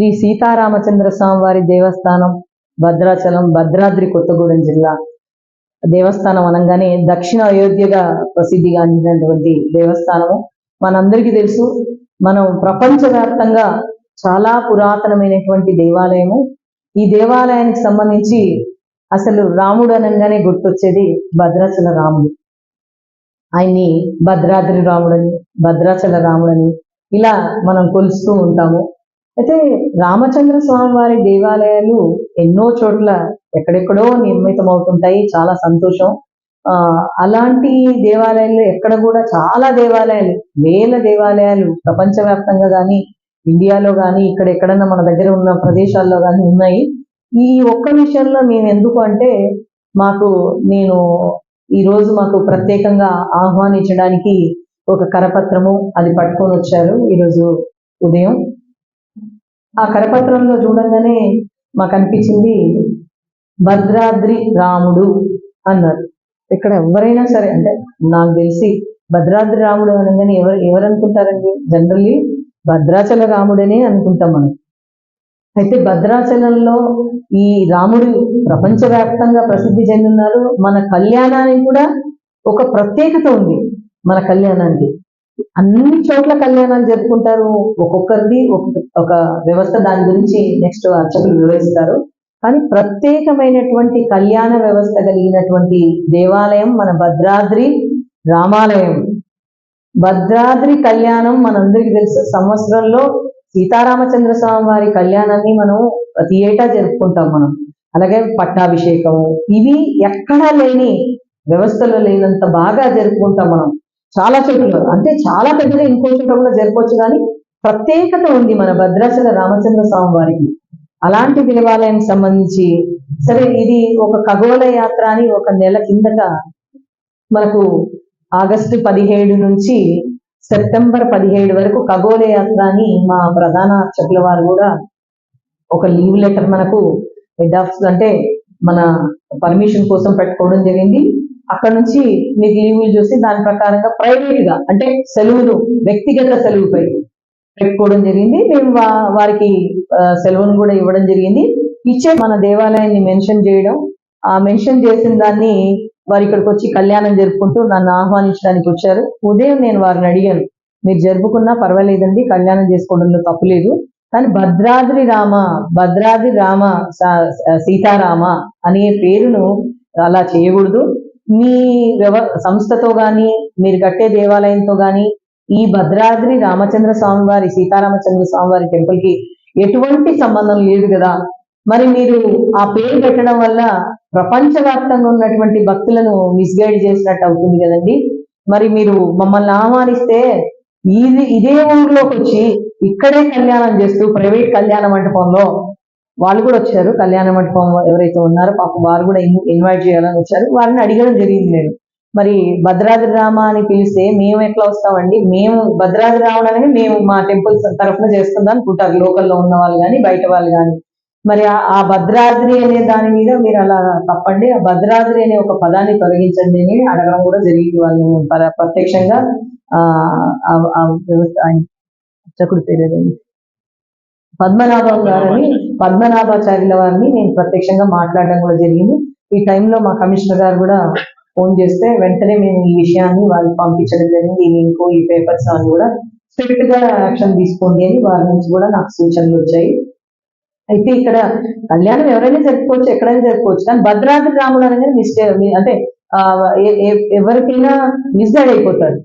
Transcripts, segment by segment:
శ్రీ సీతారామచంద్ర స్వామి వారి దేవస్థానం భద్రాచలం భద్రాద్రి కొత్తగూడెం జిల్లా. దేవస్థానం అనగానే దక్షిణ అయోధ్యగా ప్రసిద్ధిగాంచినటువంటి దేవస్థానము. మనందరికీ తెలుసు మనం ప్రపంచవ్యాప్తంగా చాలా పురాతనమైనటువంటి దేవాలయము. ఈ దేవాలయానికి సంబంధించి అసలు రాముడు అనగానే గుర్తొచ్చేది భద్రాచల రాముడు. ఆయన్ని భద్రాద్రి రాముడని భద్రాచల రాముడని ఇలా మనం కొలుస్తూ ఉంటాము. అయితే రామచంద్ర స్వామి వారి దేవాలయాలు ఎన్నో చోట్ల ఎక్కడెక్కడో నిర్మితం అవుతుంటాయి చాలా సంతోషం. అలాంటి దేవాలయాలు ఎక్కడ కూడా చాలా దేవాలయాలు వేల దేవాలయాలు ప్రపంచవ్యాప్తంగా కానీ ఇండియాలో కానీ ఇక్కడ ఎక్కడన్నా మన దగ్గర ఉన్న ప్రదేశాల్లో కానీ ఉన్నాయి. ఈ ఒక్క విషయంలో మేము ఎందుకు అంటే మాకు నేను ఈరోజు మాకు ప్రత్యేకంగా ఆహ్వానించడానికి ఒక కరపత్రము అది పట్టుకొని వచ్చారు ఈరోజు ఉదయం. ఆ కరపత్రంలో చూడంగానే మాకు అనిపించింది భద్రాద్రి రాముడు అన్నారు. ఇక్కడ ఎవరైనా సరే అంటే నాకు తెలిసి భద్రాద్రి రాముడు అనగానే ఎవరు ఎవరు అనుకుంటారండి జనరల్లీ భద్రాచల రాముడనే అనుకుంటాం మనం. అయితే భద్రాచలంలో ఈ రాముడు ప్రపంచవ్యాప్తంగా ప్రసిద్ధి చెందున్నారు మన కళ్యాణానికి కూడా ఒక ప్రత్యేకత ఉంది మన కళ్యాణానికి. అన్ని చోట్ల కళ్యాణాలు జరుపుకుంటారు. ఒక్కొక్కరిది ఒక- ఒక వ్యవస్థ దాని గురించి నెక్స్ట్ అర్చకులు వివరిస్తారు. కానీ ప్రత్యేకమైనటువంటి కళ్యాణ వ్యవస్థ కలిగినటువంటి దేవాలయం మన భద్రాద్రి రామాలయం. భద్రాద్రి కళ్యాణం మనందరికీ తెలుసు. సంవత్సరంలో సీతారామచంద్ర స్వామి వారి కళ్యాణాన్ని మనం ప్రతి ఏటా జరుపుకుంటాం మనం. అలాగే పట్టాభిషేకము. ఇవి ఎక్కడా లేని వ్యవస్థలో లేనంత బాగా జరుపుకుంటాం మనం. చాలా చోట్ల అంటే చాలా పెద్దగా ఇంకో చోట కూడా జరపవచ్చు కానీ ప్రత్యేకత ఉంది మన భద్రాచల రామచంద్ర స్వామి వారికి. అలాంటి దేవాలయానికి సంబంధించి సరే ఇది ఒక ఖగోళ యాత్ర అని ఒక నెల కిందట మనకు ఆగస్టు పదిహేడు నుంచి సెప్టెంబర్ పదిహేడు వరకు ఖగోళ యాత్ర అని మా ప్రధాన అర్చకుల వారు కూడా ఒక లీవ్ లెటర్ మనకు హెడ్ ఆఫ్ అంటే మన పర్మిషన్ కోసం పెట్టుకోవడం జరిగింది. అక్కడ నుంచి మీకు లీవులు చూసి దాని ప్రకారంగా ప్రైవేట్గా అంటే సెలవులు వ్యక్తిగత సెలవుపై పెట్టుకోవడం జరిగింది. మేము వారికి సెలవును కూడా ఇవ్వడం జరిగింది. ఇచ్చే మన దేవాలయాన్ని మెన్షన్ చేయడం ఆ మెన్షన్ చేసిన దాన్ని వారు ఇక్కడికి వచ్చి కళ్యాణం జరుపుకుంటూ నన్ను ఆహ్వానించడానికి వచ్చారు. ఉదయం నేను వారిని అడిగాను మీరు జరుపుకున్నా పర్వాలేదండి కళ్యాణం చేసుకోవడంలో తప్పులేదు కానీ భద్రాద్రి రామ భద్రాద్రి రామ సీతారామ అనే పేరును అలా చేయకూడదు. మీ వ్యవ సంస్థతో కానీ మీరు కట్టే దేవాలయంతో కానీ ఈ భద్రాద్రి రామచంద్ర స్వామి వారి సీతారామచంద్ర స్వామి వారి టెంపుల్కి ఎటువంటి సంబంధం లేదు కదా. మరి మీరు ఆ పేరు పెట్టడం వల్ల ప్రపంచవ్యాప్తంగా ఉన్నటువంటి భక్తులను మిస్గైడ్ చేసినట్టు అవుతుంది కదండి. మరి మీరు మమ్మల్ని ఆహ్వానిస్తే ఇది ఇదే ఊర్లోకి వచ్చి ఇక్కడే కళ్యాణం చేస్తూ ప్రైవేట్ కళ్యాణ మండపంలో వాళ్ళు కూడా వచ్చారు. కళ్యాణ మండపం ఎవరైతే ఉన్నారో పాప వారు కూడా ఇన్వైట్ చేయాలని వచ్చారు. వారిని అడిగడం జరిగింది నేను. మరి భద్రాద్రి రామ అని పిలిస్తే మేము ఎట్లా వస్తామండి? మేము భద్రాద్రి రావడం అనేది మేము మా టెంపుల్స్ తరఫున చేస్తుందా అనుకుంటారు. లోకల్లో ఉన్న వాళ్ళు కానీ బయట వాళ్ళు కానీ మరి ఆ- ఆ భద్రాద్రి అనే దాని మీద మీరు అలా తప్పండి. ఆ భద్రాద్రి అనే ఒక పదాన్ని తొలగించండి అని అడగడం కూడా జరిగింది. వాళ్ళు ప్రత్యక్షంగా ఆ వ్యవస్థ ఆయన పేరు పద్మనాభం గారని పద్మనాభాచార్యుల వారిని నేను ప్రత్యక్షంగా మాట్లాడడం కూడా జరిగింది. ఈ టైంలో మా కమిషనర్ గారు కూడా ఫోన్ చేస్తే వెంటనే మేము ఈ విషయాన్ని వాళ్ళకి పంపించడం జరిగింది ఈ లింక్ ఈ పేపర్స్ అని కూడా స్ట్రిక్ట్గా యాక్షన్ తీసుకోండి అని వారి నుంచి కూడా నాకు సూచనలు వచ్చాయి. అయితే ఇక్కడ కళ్యాణం ఎవరైనా జరుపుకోవచ్చు ఎక్కడైనా జరుపుకోవచ్చు కానీ భద్రాద్రి రాముడు అనేది మిస్టేక్ అంటే ఎవరికైనా మిస్గైడ్ అయిపోతారు.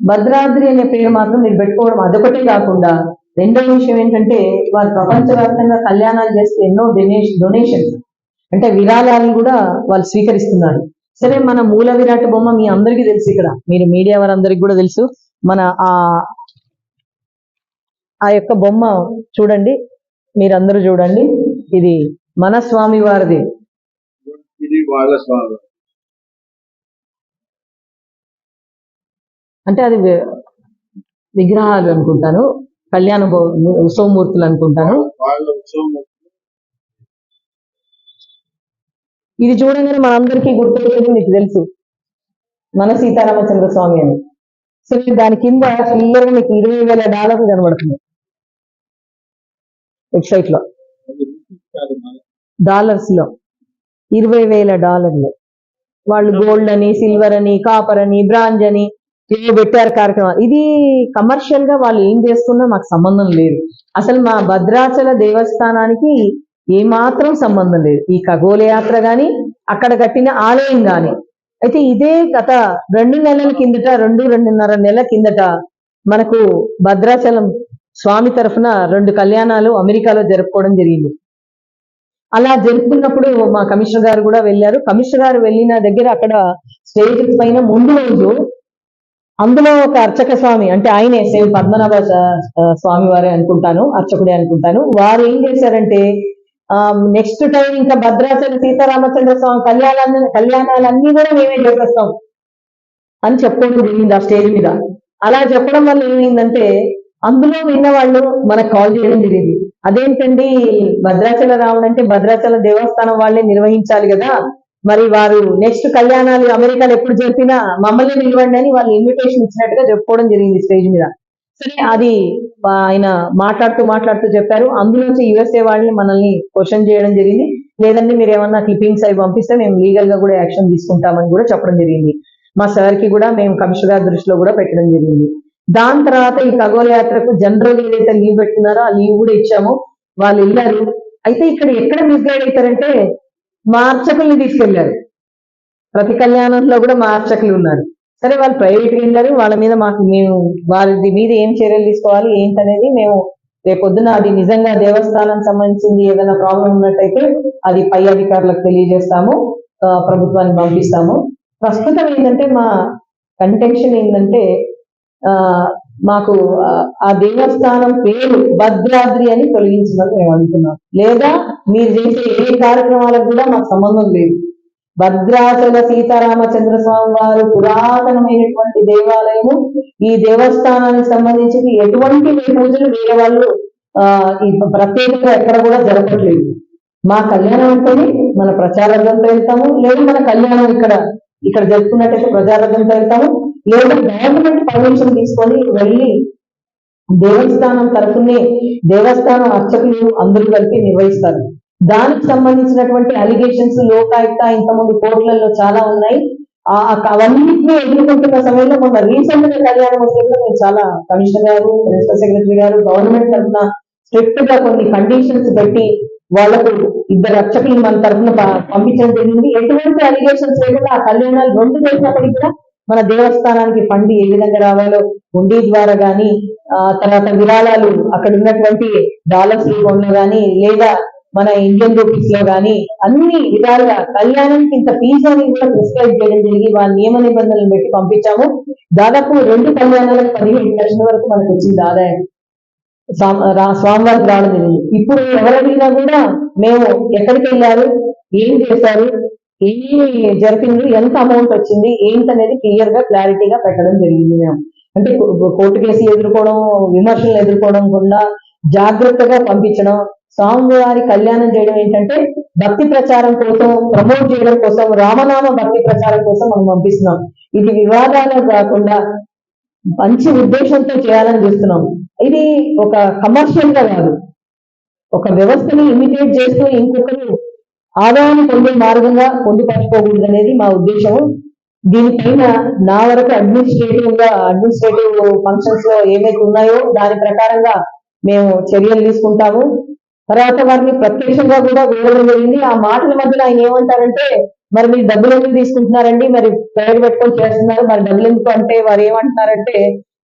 భద్రాద్రి అనే పేరు మాత్రం మీరు పెట్టుకోవడం అదొకటే కాకుండా రెండో విషయం ఏంటంటే వారు ప్రపంచవ్యాప్తంగా కళ్యాణాలు చేస్తే ఎన్నో డొనేషన్ డొనేషన్స్ అంటే విరాళాలను కూడా వాళ్ళు స్వీకరిస్తున్నారు. సరే మన మూల విరాట్ బొమ్మ మీ అందరికీ తెలుసు ఇక్కడ. మీరు మీడియా వారందరికీ కూడా తెలుసు. మన ఆ ఆ యొక్క బొమ్మ చూడండి. మీరందరూ చూడండి. ఇది మన స్వామి వారిది. అంటే అది విగ్రహాలు అనుకుంటాను. కళ్యాణ ఉత్సవమూర్తులు అనుకుంటాను. ఇది చూడగానే మనందరికీ గుర్తొచ్చేది మీకు తెలుసు. మన సీతారామచంద్ర స్వామి అని. సో దాని కింద క్లియర్ మీకు ఇరవై వేల డాలర్లు కనబడుతుంది. వెబ్సైట్లో. డాలర్స్లో ఇరవై వేల డాలర్లు. వాళ్ళు గోల్డ్ అని సిల్వర్ అని కాపర్ అని బ్రాంజ్ అని పెట్టారు కార్యక్రమం. ఇది కమర్షియల్గా వాళ్ళు ఏం చేస్తున్నా మాకు సంబంధం లేదు. అసలు మా భద్రాచల దేవస్థానానికి ఏమాత్రం సంబంధం లేదు. ఈ ఖగోళ యాత్ర గాని అక్కడ కట్టిన ఆలయం గాని. అయితే ఇదే గత రెండు నెలల కిందట రెండు రెండున్నర నెలల కిందట మనకు భద్రాచలం స్వామి తరఫున రెండు కళ్యాణాలు అమెరికాలో జరుపుకోవడం జరిగింది. అలా జరుపుకున్నప్పుడు మా కమిషనర్ గారు కూడా వెళ్ళారు. కమిషనర్ గారు వెళ్ళిన దగ్గర అక్కడ స్టేజ్ పైన ముందు రోజు అందులో ఒక అర్చక స్వామి అంటే ఆయనే సేమ్ పద్మనాభ స్వామి వారే అనుకుంటాను అర్చకుడే అనుకుంటాను. వారు ఏం చేశారంటే నెక్స్ట్ టైం ఇంకా భద్రాచల సీతారామచంద్ర స్వామి కళ్యాణాన్ని కళ్యాణాలన్నీ కూడా మేమే చేసేస్తాం అని చెప్పడం జరిగింది ఆ స్టేజ్ మీద. అలా చెప్పడం వల్ల ఏమైందంటే అందులో విన్న వాళ్ళు మనకు కాల్ చేయడం జరిగింది. అదేంటండి భద్రాచల రావడం అంటే భద్రాచల దేవస్థానం వాళ్ళే నిర్వహించాలి కదా మరి వారు నెక్స్ట్ కళ్యాణాలు అమెరికాలో ఎప్పుడు జరిపినా మమ్మల్ని నిలవండి అని వాళ్ళు ఇన్విటేషన్ ఇచ్చినట్టుగా చెప్పుకోవడం జరిగింది స్టేజ్ మీద. సరే అది ఆయన మాట్లాడుతూ మాట్లాడుతూ చెప్పారు. అందులోంచి యుఎస్ఏ వాళ్ళని మనల్ని క్వశ్చన్ చేయడం జరిగింది. లేదంటే మీరు ఏమన్నా క్లిప్పింగ్స్ అవి పంపిస్తే మేము లీగల్గా కూడా యాక్షన్ తీసుకుంటామని కూడా చెప్పడం జరిగింది. మా సార్కి కూడా మేము కమిషనర్ గారి దృష్టిలో కూడా పెట్టడం జరిగింది. దాని తర్వాత ఈ ఖగోళ యాత్రకు జనరల్ ఏదైతే లీవ్ పెట్టుకున్నారో ఆ లీవ్ కూడా ఇచ్చాము. వాళ్ళు వెళ్ళారు. అయితే ఇక్కడ ఎక్కడ మిస్గైడ్ అవుతారంటే మార్చకుల్ని తీసుకెళ్ళారు ప్రతి కళ్యాణంలో కూడా మార్చకులు ఉన్నారు. సరే వాళ్ళు ప్రైవేట్ వెళ్ళారు వాళ్ళ మీద మాకు మేము వారి మీద ఏం చర్యలు తీసుకోవాలి ఏంటనేది మేము రేపొద్దున అది నిజంగా దేవస్థానం సంబంధించింది ఏదైనా ప్రాబ్లం ఉన్నట్టయితే అది పై అధికారులకు తెలియజేస్తాము ప్రభుత్వాన్ని ప్రభుత్వానికి పంపిస్తాము. ప్రస్తుతం ఏంటంటే మా కంటెన్షన్ ఏంటంటే ఆ మాకు ఆ- దేవస్థానం పేరు భద్రాద్రి అని తొలగించమని మేము అడుగుతున్నాం లేదా మీరు చేసే ఏ కార్యక్రమాలకు కూడా మాకు సంబంధం లేదు. భద్రాచల సీతారామచంద్ర స్వామి వారు పురాతనమైనటువంటి దేవాలయము ఈ దేవస్థానానికి సంబంధించి ఎటువంటి పూజలు వేరే వాళ్ళు ఆ ప్రత్యేకంగా ఎక్కడ కూడా జరగట్లేదు మా కళ్యాణం అంటేనే మన ప్రచారంతో వెళ్తాము లేదా మన కళ్యాణం ఇక్కడ ఇక్కడ జరుపుకున్నట్టయితే ప్రచారంతో వెళ్తాము. లేదా గవర్నమెంట్ పర్మిషన్ తీసుకొని వెళ్ళి దేవస్థానం తరఫునే దేవస్థానం అర్చకులు అందరూ కలిపి నిర్వహిస్తారు. దానికి సంబంధించినటువంటి అలిగేషన్స్ లోకాయుక్త ఇంతకుముందు కోర్టులలో చాలా ఉన్నాయి. ఆ ఎదుర్కొంటున్న సమయంలో మొన్న రీసెంట్గా కళ్యాణం వస్తే నేను చాలా కమిషనర్ గారు ప్రిన్సిపల్ సెక్రటరీ గారు గవర్నమెంట్ తరఫున స్ట్రిక్ట్గా కొన్ని కండిషన్స్ పెట్టి వాళ్ళకు ఇద్దరు రక్షకులు మన తరఫున పంపించడం జరిగింది. ఎటువంటి అలిగేషన్స్ లేకుండా ఆ కళ్యాణాలు రెండు చేసినప్పటికీ కూడా మన దేవస్థానానికి ఫండ్ ఏ విధంగా రావాలో హుండీ ద్వారా గాని తర్వాత విరాళాలు అక్కడ ఉన్నటువంటి డాలర్స్ రూపంలో కానీ లేదా మన ఇండియన్ రూపీస్లో కానీ అన్ని విధాలుగా కళ్యాణానికి ఇంత ఫీజు అని కూడా ప్రిస్క్రైబ్ చేయడం జరిగి వాళ్ళ నియమ నిబంధనలు పెట్టి పంపించాము. దాదాపు రెండు కళ్యాణాలకు పదిహేను లక్షల వరకు మనకు వచ్చింది ఆదాయం. స్వామివారికి రావడం జరిగింది ఇప్పుడు ఎవరైనా కూడా మేము ఎక్కడికి వెళ్ళారు? ఏం చేశారు? ఈ జరిపింది ఎంత అమౌంట్ వచ్చింది ఏంటనేది క్లియర్గా క్లారిటీగా పెట్టడం జరిగింది మేము అంటే కోర్టు కేసులు ఎదుర్కోవడం విమర్శలు ఎదుర్కోవడం కూడా జాగ్రత్తగా పంపించడం స్వామివారి కళ్యాణం చేయడం ఏంటంటే భక్తి ప్రచారం కోసం ప్రమోట్ చేయడం కోసం రామనామ భక్తి ప్రచారం కోసం మనం పంపిస్తున్నాం. ఇది వివాదాలు కాకుండా మంచి ఉద్దేశంతో చేయాలని చూస్తున్నాం. ఇది ఒక కమర్షియల్గా కాదు. ఒక వ్యవస్థని ఇమిటేట్ చేస్తూ ఇంకొకరు ఆదాయాన్ని పొందే మార్గంగా పొందుపరచుకోకూడదు అనేది మా ఉద్దేశం దీనిపైన నా వరకు అడ్మినిస్ట్రేటివ్గా అడ్మినిస్ట్రేటివ్ ఫంక్షన్స్లో ఏమైతే ఉన్నాయో దాని ప్రకారంగా మేము చర్యలు తీసుకుంటాము. తర్వాత వారిని ప్రత్యక్షంగా కూడా వేయడం జరిగింది. ఆ మాటల మధ్యలో ఆయన ఏమంటారంటే మరి మీరు డబ్బులు ఎందుకు తీసుకుంటున్నారండి? మరి పేరు పెట్టుకొని చేస్తున్నారు. మరి డబ్బులు ఎందుకు? అంటే వారు ఏమంటున్నారంటే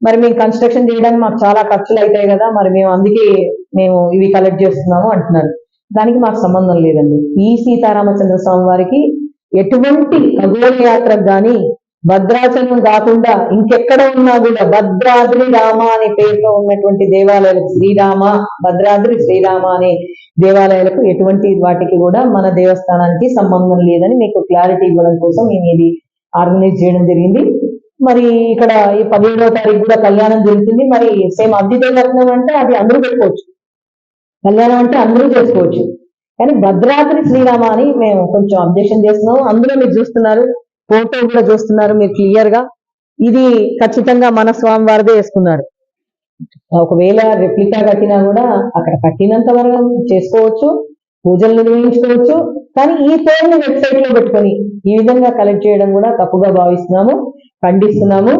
మరి మేము కన్స్ట్రక్షన్ చేయడానికి మాకు చాలా ఖర్చులు అవుతాయి కదా. మరి మేము అందుకే మేము ఇవి కలెక్ట్ చేస్తున్నాము అంటున్నారు. దానికి మాకు సంబంధం లేదండి. ఈ సీతారామచంద్ర స్వామి వారికి ఎటువంటి ఖగోళ యాత్రకు కానీ భద్రాచలం కాకుండా ఇంకెక్కడ ఉన్నా కూడా భద్రాద్రి రామ అనే పేరుతో ఉన్నటువంటి దేవాలయాలకు శ్రీరామ భద్రాద్రి శ్రీరామ అనే దేవాలయాలకు ఎటువంటి వాటికి కూడా మన దేవస్థానానికి సంబంధం లేదని మీకు క్లారిటీ ఇవ్వడం కోసం మేము ఇది ఆర్గనైజ్ చేయడం జరిగింది. మరి ఇక్కడ ఈ పదిహేడవ తారీఖు కూడా కళ్యాణం జరుగుతుంది. మరి సేమ్ అతిథి రత్నం అంటే అది అందరూ పెట్టుకోవచ్చు కళ్యాణం అంటే అందరూ చేసుకోవచ్చు. కానీ భద్రాద్రి శ్రీరామ అని మేము కొంచెం అబ్జెక్షన్ చేస్తున్నాం. అందులో మీరు చూస్తున్నారు ఫోటో కూడా చూస్తున్నారు మీరు క్లియర్గా. ఇది ఖచ్చితంగా మన స్వామి వారిదే వేసుకున్నారు ఒకవేళ రెప్లికా కట్టినా కూడా అక్కడ కట్టినంత వరకు చేసుకోవచ్చు పూజలు నిర్వహించుకోవచ్చు. కానీ ఈ పేరుని వెబ్సైట్లో పెట్టుకొని ఈ విధంగా కలెక్ట్ చేయడం కూడా తప్పుగా భావిస్తున్నాము ఖండిస్తున్నాము.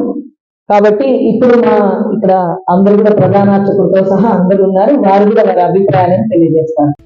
కాబట్టి ఇప్పుడు మా ఇక్కడ అందరు కూడా ప్రధాన అర్చకులతో సహా అందరు ఉన్నారు. వారు కూడా వారి అభిప్రాయాలను తెలియజేస్తారు.